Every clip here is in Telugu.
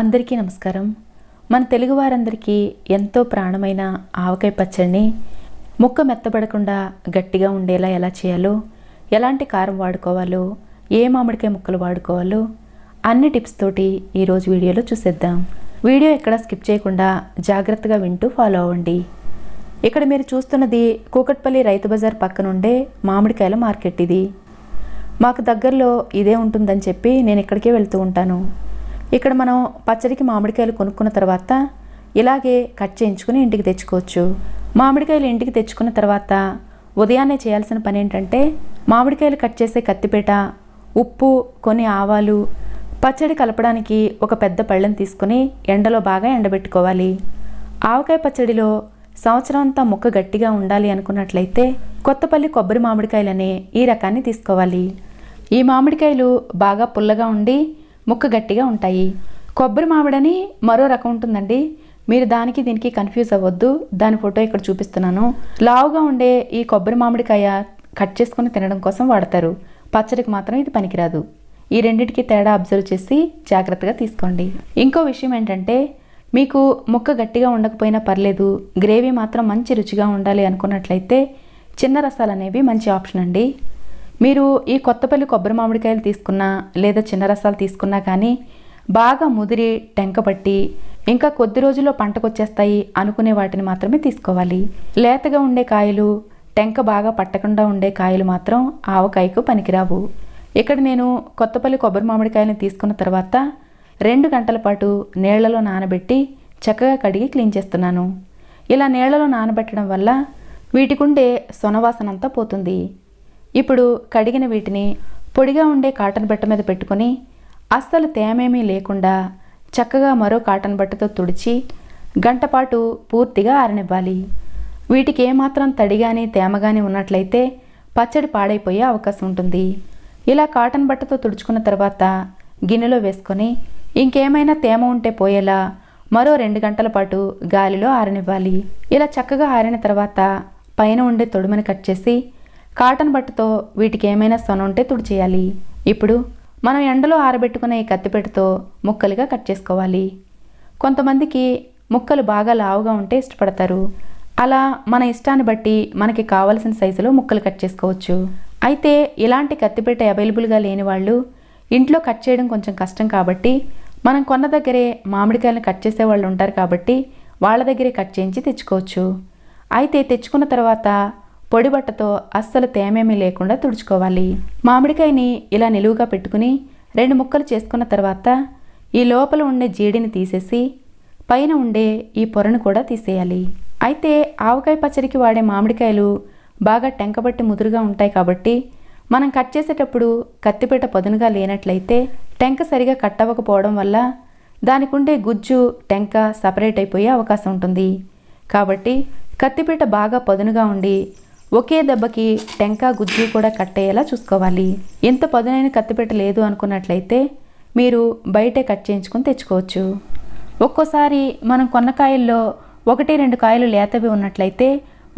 అందరికీ నమస్కారం. మన తెలుగు వారందరికీ ఎంతో ప్రాణమైన ఆవకాయ పచ్చడిని ముక్క మెత్తబడకుండా గట్టిగా ఉండేలా ఎలా చేయాలో ఎలాంటి కారం వాడుకోవాలో ఏ మామిడికాయ ముక్కలు వాడుకోవాలో అన్ని టిప్స్ తోటి ఈరోజు వీడియోలో చూసేద్దాం. వీడియో ఎక్కడ స్కిప్ చేయకుండా జాగ్రత్తగా వింటూ ఫాలో అవ్వండి. ఇక్కడ మీరు చూస్తున్నది కూకట్పల్లి రైతు బజార్ పక్కనుండే మామిడికాయల మార్కెట్ ఇది. మాకు దగ్గరలో ఇదే ఉంటుందని చెప్పి నేను ఇక్కడికే వెళ్తూ ఉంటాను. ఇక్కడ మనం పచ్చడికి మామిడికాయలు కొనుక్కున్న తర్వాత ఇలాగే కట్ చేయించుకుని ఇంటికి తెచ్చుకోవచ్చు. మామిడికాయలు ఇంటికి తెచ్చుకున్న తర్వాత ఉదయాన్నే చేయాల్సిన పని ఏంటంటే మామిడికాయలు కట్ చేసే కత్తిపేట ఉప్పు కొన్ని ఆవాలు పచ్చడి కలపడానికి ఒక పెద్ద పళ్ళెం తీసుకుని ఎండలో బాగా ఎండబెట్టుకోవాలి. ఆవకాయ పచ్చడిలో సంవత్సరం అంతా ముక్క గట్టిగా ఉండాలి అనుకున్నట్లయితే కొత్తపల్లి కొబ్బరి మామిడికాయలనే ఈ రకాన్ని తీసుకోవాలి. ఈ మామిడికాయలు బాగా పుల్లగా ఉండి ముక్క గట్టిగా ఉంటాయి. కొబ్బరి మామిడని మరో రకం ఉంటుందండి. మీరు దానికి దీనికి కన్ఫ్యూజ్ అవ్వద్దు. దాని ఫోటో ఇక్కడ చూపిస్తున్నాను. లావుగా ఉండే ఈ కొబ్బరి మామిడికాయ కట్ చేసుకొని తినడం కోసం వాడతారు. పచ్చడికి మాత్రం ఇది పనికిరాదు. ఈ రెండింటికి తేడా అబ్జర్వ్ చేసి జాగ్రత్తగా తీసుకోండి. ఇంకో విషయం ఏంటంటే మీకు ముక్క గట్టిగా ఉండకపోయినా పర్లేదు. గ్రేవీ మాత్రం మంచి రుచిగా ఉండాలి అనుకున్నట్లయితే చిన్న రసాలు అనేవి మంచి ఆప్షన్ అండి. మీరు ఈ కొత్తపల్లి కొబ్బరి మామిడికాయలు తీసుకున్నా లేదా చిన్న రసాలు తీసుకున్నా కానీ బాగా ముదిరి టెంక పట్టి ఇంకా కొద్ది రోజుల్లో పంటకొచ్చేస్తాయి అనుకునే వాటిని మాత్రమే తీసుకోవాలి. లేతగా ఉండే కాయలు టెంక బాగా పట్టకుండా ఉండే కాయలు మాత్రం ఆవకాయకు పనికిరావు. ఇక్కడ నేను కొత్తపల్లి కొబ్బరి మామిడికాయలను తీసుకున్న తర్వాత రెండు గంటల పాటు నీళ్ళలో నానబెట్టి చక్కగా కడిగి క్లీన్ చేస్తున్నాను. ఇలా నీళ్ళలో నానబెట్టడం వల్ల వీటికుండే సొనవాసన అంతా పోతుంది. ఇప్పుడు కడిగిన వీటిని పొడిగా ఉండే కాటన్ బట్ట మీద పెట్టుకొని అస్సలు తేమేమీ లేకుండా చక్కగా మరో కాటన్ బట్టతో తుడిచి గంటపాటు పూర్తిగా ఆరనివ్వాలి. వీటికి ఏమాత్రం తడిగాని తేమగాని తేమ కానీ ఉన్నట్లయితే పచ్చడి పాడైపోయే అవకాశం ఉంటుంది. ఇలా కాటన్ బట్టతో తుడుచుకున్న తర్వాత గిన్నెలో వేసుకొని ఇంకేమైనా తేమ ఉంటే పోయేలా మరో రెండు గంటల పాటు గాలిలో ఆరనివ్వాలి. ఇలా చక్కగా ఆరిన తర్వాత పైన ఉండే తొడుమని కట్ చేసి కాటన్ బట్టతో వీటికి ఏమైనా సొన ఉంటే తుడిచేయాలి. ఇప్పుడు మనం ఎండలో ఆరబెట్టుకున్న ఈ కత్తిపెట్టతో ముక్కలుగా కట్ చేసుకోవాలి. కొంతమందికి ముక్కలు బాగా లావుగా ఉంటే ఇష్టపడతారు. అలా మన ఇష్టాన్ని బట్టి మనకి కావలసిన సైజులో ముక్కలు కట్ చేసుకోవచ్చు. అయితే ఇలాంటి కత్తిపెట్ట అవైలబుల్గా లేని వాళ్ళు ఇంట్లో కట్ చేయడం కొంచెం కష్టం కాబట్టి మనం కొన్న దగ్గరే మామిడికాయలను కట్ చేసే వాళ్ళు ఉంటారు కాబట్టి వాళ్ళ దగ్గరే కట్ చేయించి తెచ్చుకోవచ్చు. అయితే తెచ్చుకున్న తర్వాత పొడి బట్టతో అస్సలు తేమేమీ లేకుండా తుడుచుకోవాలి. మామిడికాయని ఇలా నిలువుగా పెట్టుకుని రెండు ముక్కలు చేసుకున్న తర్వాత ఈ లోపల ఉండే జీడిని తీసేసి పైన ఉండే ఈ పొరను కూడా తీసేయాలి. అయితే ఆవకాయ పచ్చడికి వాడే మామిడికాయలు బాగా టెంకబట్టి ముదురుగా ఉంటాయి కాబట్టి మనం కట్ చేసేటప్పుడు కత్తిపీట పదునుగా లేనట్లయితే టెంక సరిగా కట్ అవ్వకపోవడం వల్ల దానికి ఉండే గుజ్జు టెంక సపరేట్ అయిపోయే అవకాశం ఉంటుంది. కాబట్టి కత్తిపీట బాగా పదునుగా ఉండి ఒకే దెబ్బకి టెంకా గుజ్జు కూడా కట్టేలా చూసుకోవాలి. ఎంత పదునైన కత్తిపెట్ట లేదు అనుకున్నట్లయితే మీరు బయటే కట్ చేయించుకొని తెచ్చుకోవచ్చు. ఒక్కోసారి మనం కొన్న కాయల్లో ఒకటి రెండు కాయలు లేతవి ఉన్నట్లయితే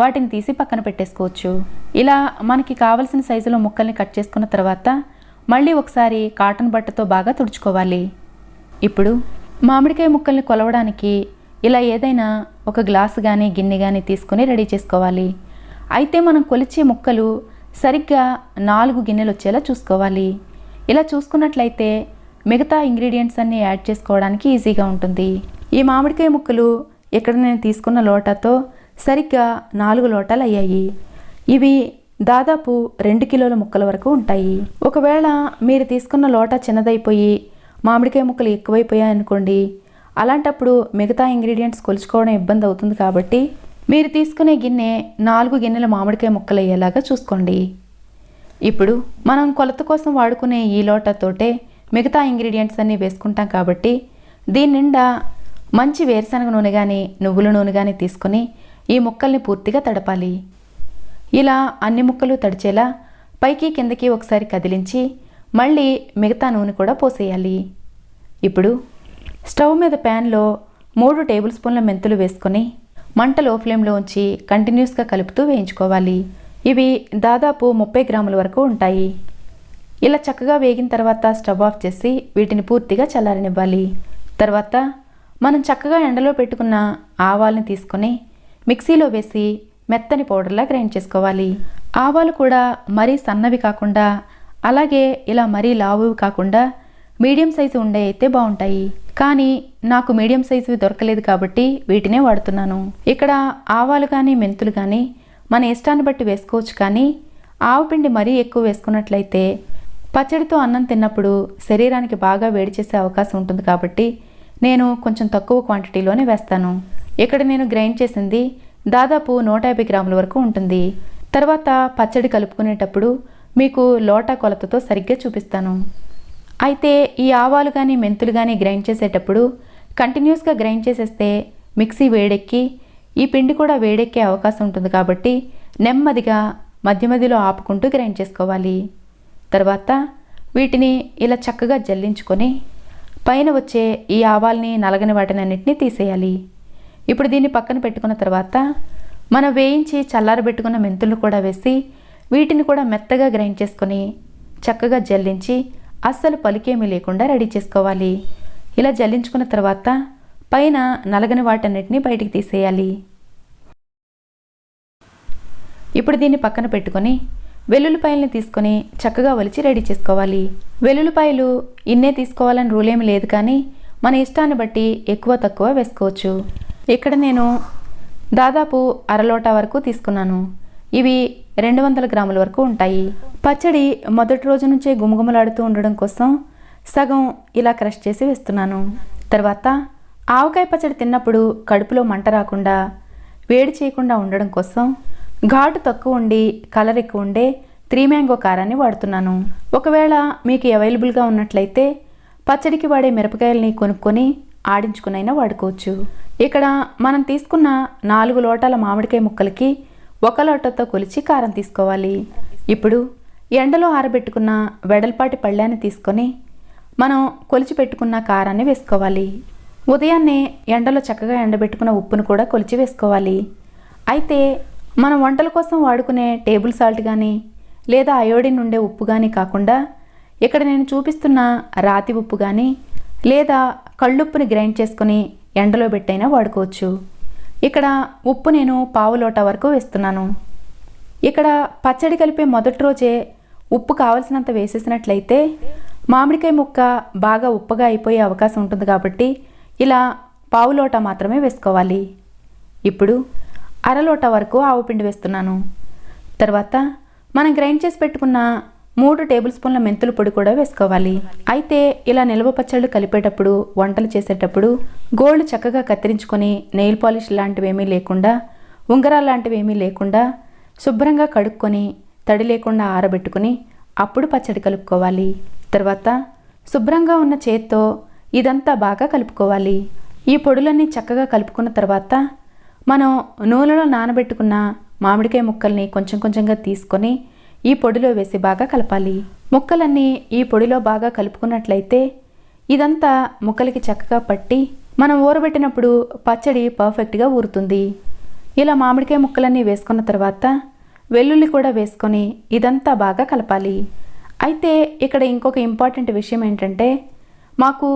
వాటిని తీసి పక్కన పెట్టేసుకోవచ్చు. ఇలా మనకి కావలసిన సైజులో ముక్కల్ని కట్ చేసుకున్న తర్వాత మళ్ళీ ఒకసారి కాటన్ బట్టతో బాగా తుడుచుకోవాలి. ఇప్పుడు మామిడికాయ ముక్కల్ని కొలవడానికి ఇలా ఏదైనా ఒక గ్లాసు కానీ గిన్నె కానీ తీసుకుని రెడీ చేసుకోవాలి. అయితే మనం కొలిచే ముక్కలు సరిగ్గా నాలుగు గిన్నెలు వచ్చేలా చూసుకోవాలి. ఇలా చూసుకున్నట్లయితే మిగతా ఇంగ్రీడియంట్స్ అన్నీ యాడ్ చేసుకోవడానికి ఈజీగా ఉంటుంది. ఈ మామిడికాయ ముక్కలు ఇక్కడ నేను తీసుకున్న లోటాతో సరిగ్గా నాలుగు లోటాలు అయ్యాయి. ఇవి దాదాపు రెండు కిలోల ముక్కల వరకు ఉంటాయి. ఒకవేళ మీరు తీసుకున్న లోటా చిన్నదైపోయి మామిడికాయ ముక్కలు ఎక్కువైపోయాయి అనుకోండి అలాంటప్పుడు మిగతా ఇంగ్రీడియంట్స్ కొలుచుకోవడం ఇబ్బంది అవుతుంది కాబట్టి మీరు తీసుకునే గిన్నె నాలుగు గిన్నెల మామిడికాయ ముక్కలు అయ్యేలాగా చూసుకోండి. ఇప్పుడు మనం కొలత కోసం వాడుకునే ఈ లోటతోటే మిగతా ఇంగ్రీడియంట్స్ అన్నీ వేసుకుంటాం కాబట్టి దీని నిండా మంచి వేరుశనగ నూనె కానీ నువ్వుల నూనె కానీ తీసుకొని ఈ ముక్కల్ని పూర్తిగా తడపాలి. ఇలా అన్ని ముక్కలు తడిచేలా పైకి కిందకి ఒకసారి కదిలించి మళ్ళీ మిగతా నూనె కూడా పోసేయాలి. ఇప్పుడు స్టవ్ మీద ప్యాన్లో మూడు టేబుల్ స్పూన్ల మెంతులు వేసుకొని మంట లో ఫ్లేమ్లో ఉంచి కంటిన్యూస్గా కలుపుతూ వేయించుకోవాలి. ఇవి దాదాపు ముప్పై గ్రాముల వరకు ఉంటాయి. ఇలా చక్కగా వేగిన తర్వాత స్టవ్ ఆఫ్ చేసి వీటిని పూర్తిగా చల్లారనివ్వాలి. తర్వాత మనం చక్కగా ఎండలో పెట్టుకున్న ఆవాల్ని తీసుకొని మిక్సీలో వేసి మెత్తని పౌడర్లా గ్రైండ్ చేసుకోవాలి. ఆవాలు కూడా మరీ సన్నవి కాకుండా అలాగే ఇలా మరీ లావువి కాకుండా మీడియం సైజు ఉండే అయితే బాగుంటాయి. కానీ నాకు మీడియం సైజువి దొరకలేదు కాబట్టి వీటినే వాడుతున్నాను. ఇక్కడ ఆవాలు కానీ మెంతులు కానీ మన ఇష్టాన్ని బట్టి వేసుకోవచ్చు కానీ ఆవు పిండి మరీ ఎక్కువ వేసుకున్నట్లయితే పచ్చడితో అన్నం తిన్నప్పుడు శరీరానికి బాగా వేడి చేసే అవకాశం ఉంటుంది కాబట్టి నేను కొంచెం తక్కువ క్వాంటిటీలోనే వేస్తాను. ఇక్కడ నేను గ్రైండ్ చేసింది దాదాపు నూట యాభై గ్రాముల వరకు ఉంటుంది. తర్వాత పచ్చడి కలుపుకునేటప్పుడు మీకు లోటా కొలతతో సరిగ్గా చూపిస్తాను. అయితే ఈ ఆవాలు కానీ మెంతులు కానీ గ్రైండ్ చేసేటప్పుడు కంటిన్యూస్గా గ్రైండ్ చేసేస్తే మిక్సీ వేడెక్కి ఈ పిండి కూడా వేడెక్కే అవకాశం ఉంటుంది కాబట్టి నెమ్మదిగా మధ్య మధ్యలో ఆపుకుంటూ గ్రైండ్ చేసుకోవాలి. తర్వాత వీటిని ఇలా చక్కగా జల్లించుకొని పైన వచ్చే ఈ ఆవాల్ని నలగని వాటినన్నింటినీ తీసేయాలి. ఇప్పుడు దీన్ని పక్కన పెట్టుకున్న తర్వాత మనం వేయించి చల్లారబెట్టుకున్న మెంతులు కూడా వేసి వీటిని కూడా మెత్తగా గ్రైండ్ చేసుకొని చక్కగా జల్లించి అస్సలు పలికేమీ లేకుండా రెడీ చేసుకోవాలి. ఇలా జల్లించుకున్న తర్వాత పైన నలగని వాటన్నిటిని బయటికి తీసేయాలి. ఇప్పుడు దీన్ని పక్కన పెట్టుకొని వెల్లుల్లిపాయల్ని తీసుకొని చక్కగా ఒలిచి రెడీ చేసుకోవాలి. వెల్లుల్లిపాయలు ఇన్నే తీసుకోవాలని రూల్ ఏమి లేదు కానీ మన ఇష్టాన్ని బట్టి ఎక్కువ తక్కువ వేసుకోవచ్చు. ఇక్కడ నేను దాదాపు అరలోట వరకు తీసుకున్నాను. ఇవి రెండు వందల గ్రాముల వరకు ఉంటాయి. పచ్చడి మొదటి రోజు నుంచే గుమగుమలాడుతూ ఉండడం కోసం సగం ఇలా క్రష్ చేసి వేస్తున్నాను. తర్వాత ఆవకాయ పచ్చడి తిన్నప్పుడు కడుపులో మంట రాకుండా వేడి చేయకుండా ఉండడం కోసం ఘాటు తక్కువ ఉండి కలర్ ఎక్కువ ఉండే త్రీ మ్యాంగో కారాన్ని వాడుతున్నాను. ఒకవేళ మీకు అవైలబుల్గా ఉన్నట్లయితే పచ్చడికి వాడే మిరపకాయల్ని కొనుక్కొని ఆడించుకునైనా వాడుకోవచ్చు. ఇక్కడ మనం తీసుకున్న నాలుగు లోటాల మామిడికాయ ముక్కలకి ఒక లోటతో కొలిచి కారం తీసుకోవాలి. ఇప్పుడు ఎండలో ఆరబెట్టుకున్న వెడల్పాటి పళ్ళాన్ని తీసుకొని మనం కొలిచి పెట్టుకున్న కారాన్ని వేసుకోవాలి. ఉదయాన్నే ఎండలో చక్కగా ఎండబెట్టుకున్న ఉప్పును కూడా కొలిచి వేసుకోవాలి. అయితే మనం వంటల కోసం వాడుకునే టేబుల్ సాల్ట్ కానీ లేదా అయోడిన్ ఉండే ఉప్పు కానీ కాకుండా ఇక్కడ నేను చూపిస్తున్న రాతి ఉప్పు కానీ లేదా కళ్ళుప్పుని గ్రైండ్ చేసుకొని ఎండలో పెట్టైనా వాడుకోవచ్చు. ఇక్కడ ఉప్పు నేను పావు లోట వరకు వేస్తున్నాను. ఇక్కడ పచ్చడి కలిపే మొదటి రోజే ఉప్పు కావలసినంత వేసేసినట్లయితే మామిడికాయ ముక్క బాగా ఉప్పగా అయిపోయే అవకాశం ఉంటుంది కాబట్టి ఇలా పావు లోట మాత్రమే వేసుకోవాలి. ఇప్పుడు అరలోట వరకు ఆవుపిండి వేస్తున్నాను. తర్వాత మనం గ్రైండ్ చేసి పెట్టుకున్న మూడు టేబుల్ స్పూన్ల మెంతుల పొడి కూడా వేసుకోవాలి. అయితే ఇలా నిల్వ పచ్చళ్ళు కలిపేటప్పుడు వంటలు చేసేటప్పుడు గోల్డ్ చక్కగా కత్తిరించుకొని నెయిల్ పాలిష్ లాంటివి ఏమీ లేకుండా ఉంగరాలు లాంటివి ఏమీ లేకుండా శుభ్రంగా కడుక్కొని తడి లేకుండా ఆరబెట్టుకుని అప్పుడు పచ్చడి కలుపుకోవాలి. తర్వాత శుభ్రంగా ఉన్న చేత్తో ఇదంతా బాగా కలుపుకోవాలి. ఈ పొడులన్నీ చక్కగా కలుపుకున్న తర్వాత మనం నూనెలో నానబెట్టుకున్న మామిడికాయ ముక్కల్ని కొంచెం కొంచెంగా తీసుకొని ఈ పొడిలో వేసి బాగా కలపాలి. ముక్కలన్నీ ఈ పొడిలో బాగా కలుపుకున్నట్లయితే ఇదంతా ముక్కలకి చక్కగా పట్టి మనం ఊరబెట్టినప్పుడు పచ్చడి పర్ఫెక్ట్గా ఊరుతుంది. ఇలా మామిడికాయ ముక్కలన్నీ వేసుకున్న తర్వాత వెల్లుల్లి కూడా వేసుకొని ఇదంతా బాగా కలపాలి. అయితే ఇక్కడ ఇంకొక ఇంపార్టెంట్ విషయం ఏంటంటే మాకు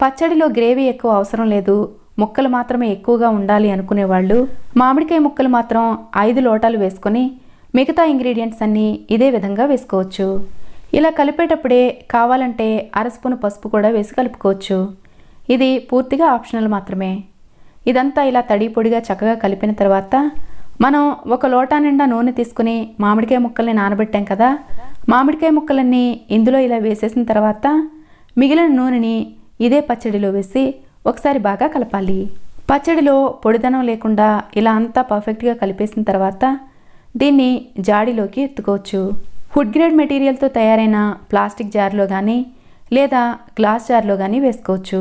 పచ్చడిలో గ్రేవీ ఎక్కువ అవసరం లేదు. ముక్కలు మాత్రమే ఎక్కువగా ఉండాలి అనుకునేవాళ్ళు. మామిడికాయ ముక్కలు మాత్రం ఐదు లోటాలు వేసుకొని మిగతా ఇంగ్రీడియంట్స్ అన్నీ ఇదే విధంగా వేసుకోవచ్చు. ఇలా కలిపేటప్పుడే కావాలంటే అర స్పూన్ పసుపు కూడా వేసి కలుపుకోవచ్చు. ఇది పూర్తిగా ఆప్షనల్ మాత్రమే. ఇదంతా ఇలా తడి పొడిగా చక్కగా కలిపిన తర్వాత మనం ఒక లోటా నిండా నూనె తీసుకుని మామిడికాయ ముక్కల్ని నానబెట్టాం కదా మామిడికాయ ముక్కలన్నీ ఇందులో ఇలా వేసేసిన తర్వాత మిగిలిన నూనెని ఇదే పచ్చడిలో వేసి ఒకసారి బాగా కలపాలి. పచ్చడిలో పొడిదనం లేకుండా ఇలా అంతా పర్ఫెక్ట్గా కలిపేసిన తర్వాత దీన్ని జాడీలోకి ఎత్తుకోవచ్చు. ఫుడ్ గ్రేడ్ మెటీరియల్తో తయారైన ప్లాస్టిక్ జార్లో కానీ లేదా గ్లాస్ జార్లో కానీ వేసుకోవచ్చు.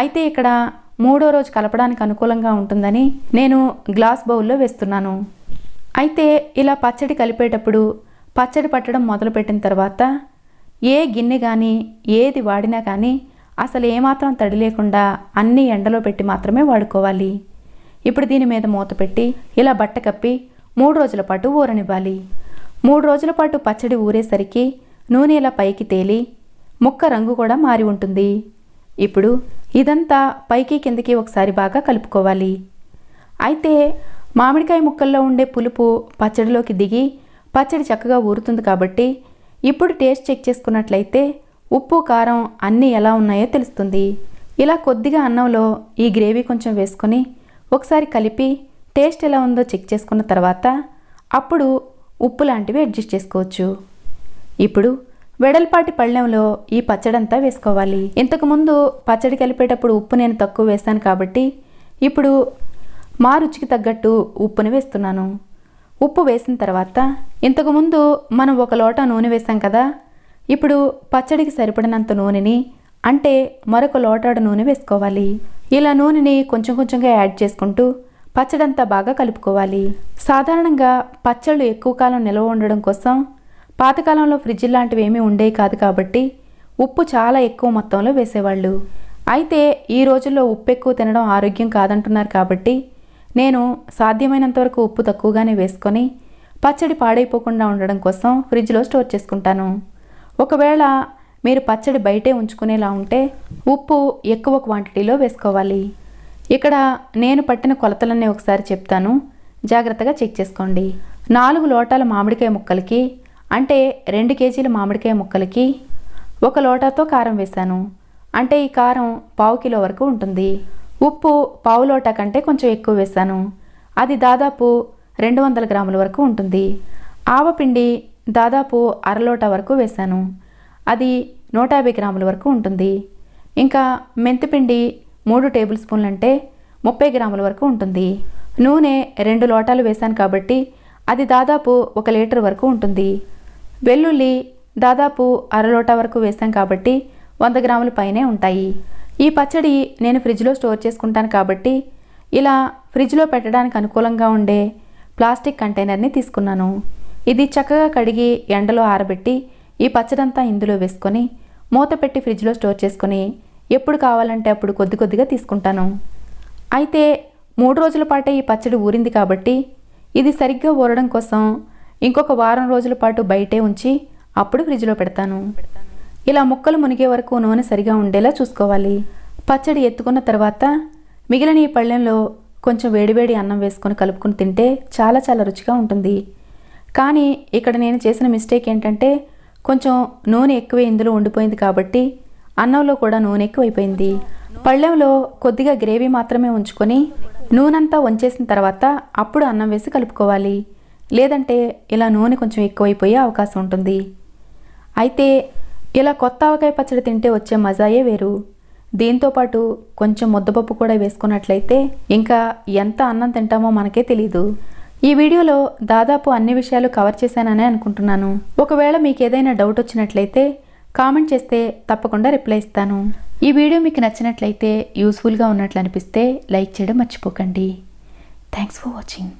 అయితే ఇక్కడ మూడో రోజు కలపడానికి అనుకూలంగా ఉంటుందని నేను గ్లాస్ బౌల్లో వేస్తున్నాను. అయితే ఇలా పచ్చడి కలిపేటప్పుడు పచ్చడి పట్టడం మొదలుపెట్టిన తర్వాత ఏ గిన్నె కానీ ఏది వాడినా కానీ అసలు ఏమాత్రం తడి లేకుండా అన్నీ ఎండలో పెట్టి మాత్రమే వాడుకోవాలి. ఇప్పుడు దీని మీద మూత పెట్టి ఇలా బట్ట కప్పి మూడు రోజుల పాటు ఊరనివ్వాలి. మూడు రోజుల పాటు పచ్చడి ఊరేసరికి నూనె ఇలా పైకి తేలి ముక్క రంగు కూడా మారి ఉంటుంది. ఇప్పుడు ఇదంతా పైకి కిందకి ఒకసారి బాగా కలుపుకోవాలి. అయితే మామిడికాయ ముక్కల్లో ఉండే పులుపు పచ్చడిలోకి దిగి పచ్చడి చక్కగా ఊరుతుంది కాబట్టి ఇప్పుడు టేస్ట్ చెక్ చేసుకున్నట్లయితే ఉప్పు కారం అన్నీ ఎలా ఉన్నాయో తెలుస్తుంది. ఇలా కొద్దిగా అన్నంలో ఈ గ్రేవీ కొంచెం వేసుకొని ఒకసారి కలిపి టేస్ట్ ఎలా ఉందో చెక్ చేసుకున్న తర్వాత అప్పుడు ఉప్పు లాంటివి అడ్జస్ట్ చేసుకోవచ్చు. ఇప్పుడు వెడల్పాటి పళ్ళెంలో ఈ పచ్చడంతా వేసుకోవాలి. ఇంతకుముందు పచ్చడి కలిపేటప్పుడు ఉప్పు నేను తక్కువ వేస్తాను కాబట్టి ఇప్పుడు మా రుచికి తగ్గట్టు ఉప్పుని వేస్తున్నాను. ఉప్పు వేసిన తర్వాత ఇంతకుముందు మనం ఒక లోట నూనె వేసాం కదా ఇప్పుడు పచ్చడికి సరిపడినంత నూనెని అంటే మరొక లోటాడు నూనె వేసుకోవాలి. ఇలా నూనెని కొంచెం కొంచెంగా యాడ్ చేసుకుంటూ పచ్చడంతా బాగా కలుపుకోవాలి. సాధారణంగా పచ్చళ్ళు ఎక్కువ కాలం నిల్వ ఉండడం కోసం పాతకాలంలో ఫ్రిడ్జ్ లాంటివి ఏమీ ఉండేవి కాదు కాబట్టి ఉప్పు చాలా ఎక్కువ మొత్తంలో వేసేవాళ్ళు. అయితే ఈ రోజుల్లో ఉప్పు ఎక్కువ తినడం ఆరోగ్యం కాదంటున్నారు కాబట్టి నేను సాధ్యమైనంత వరకు ఉప్పు తక్కువగానే వేసుకొని పచ్చడి పాడైపోకుండా ఉండడం కోసం ఫ్రిడ్జ్లో స్టోర్ చేసుకుంటాను. ఒకవేళ మీరు పచ్చడి బయటే ఉంచుకునేలా ఉంటే ఉప్పు ఎక్కువ క్వాంటిటీలో వేసుకోవాలి. ఇక్కడ నేను పట్టిన కొలతలన్నీ ఒకసారి చెప్తాను. జాగ్రత్తగా చెక్ చేసుకోండి. నాలుగు లోటాల మామిడికాయ ముక్కలకి అంటే రెండు కేజీల మామిడికాయ ముక్కలకి ఒక లోటాతో కారం వేశాను. అంటే ఈ కారం పావు కిలో వరకు ఉంటుంది. ఉప్పు పావు లోటా కంటే కొంచెం ఎక్కువ వేశాను. అది దాదాపు రెండు వందల గ్రాముల వరకు ఉంటుంది. ఆవపిండి దాదాపు అరలోటా వరకు వేశాను. అది నూట యాభై గ్రాముల వరకు ఉంటుంది. ఇంకా మెంతిపిండి మూడు టేబుల్ స్పూన్లు అంటే ముప్పై గ్రాముల వరకు ఉంటుంది. నూనె రెండు లోటాలు వేశాను కాబట్టి అది దాదాపు ఒక లీటర్ వరకు ఉంటుంది. వెల్లుల్లి దాదాపు అరలోటా వరకు వేసాం కాబట్టి వంద గ్రాముల పైనే ఉంటాయి. ఈ పచ్చడి నేను ఫ్రిడ్జ్లో స్టోర్ చేసుకుంటాను కాబట్టి ఇలా ఫ్రిడ్జ్లో పెట్టడానికి అనుకూలంగా ఉండే ప్లాస్టిక్ కంటైనర్ని తీసుకున్నాను. ఇది చక్కగా కడిగి ఎండలో ఆరబెట్టి ఈ పచ్చడంతా ఇందులో వేసుకొని మూత పెట్టి ఫ్రిడ్జ్లో స్టోర్ చేసుకొని ఎప్పుడు కావాలంటే అప్పుడు కొద్ది కొద్దిగా తీసుకుంటాను. అయితే మూడు రోజుల పాటే ఈ పచ్చడి ఊరింది కాబట్టి ఇది సరిగ్గా ఊరడం కోసం ఇంకొక వారం రోజుల పాటు బయటే ఉంచి అప్పుడు ఫ్రిడ్జ్లో పెడతాను. ఇలా ముక్కలు మునిగే వరకు నూనె సరిగా ఉండేలా చూసుకోవాలి. పచ్చడి ఎత్తుకున్న తర్వాత మిగిలిన ఈ పళ్ళెంలో కొంచెం వేడివేడి అన్నం వేసుకొని కలుపుకొని తింటే చాలా చాలా రుచిగా ఉంటుంది. కానీ ఇక్కడ నేను చేసిన మిస్టేక్ ఏంటంటే కొంచెం నూనె ఎక్కువ ఇందులో ఉండిపోయింది కాబట్టి అన్నంలో కూడా నూనె ఎక్కువైపోయింది. పళ్ళెంలో కొద్దిగా గ్రేవీ మాత్రమే ఉంచుకొని నూనెంతా వంచేసిన తర్వాత అప్పుడు అన్నం వేసి కలుపుకోవాలి. లేదంటే ఇలా నూనె కొంచెం ఎక్కువైపోయే అవకాశం ఉంటుంది. అయితే ఇలా కొత్త ఆవకాయ పచ్చడి తింటే వచ్చే మజాయే వేరు. దీంతోపాటు కొంచెం ముద్దపప్పు కూడా వేసుకున్నట్లయితే ఇంకా ఎంత అన్నం తింటామో మనకే తెలీదు. ఈ వీడియోలో దాదాపు అన్ని విషయాలు కవర్ చేశాననే అనుకుంటున్నాను. ఒకవేళ మీకు ఏదైనా డౌట్ వచ్చినట్లయితే కామెంట్ చేస్తే తప్పకుండా రిప్లై ఇస్తాను. ఈ వీడియో మీకు నచ్చినట్లయితే యూస్ఫుల్గా ఉన్నట్లు అనిపిస్తే లైక్ చేయడం మర్చిపోకండి. Thanks for watching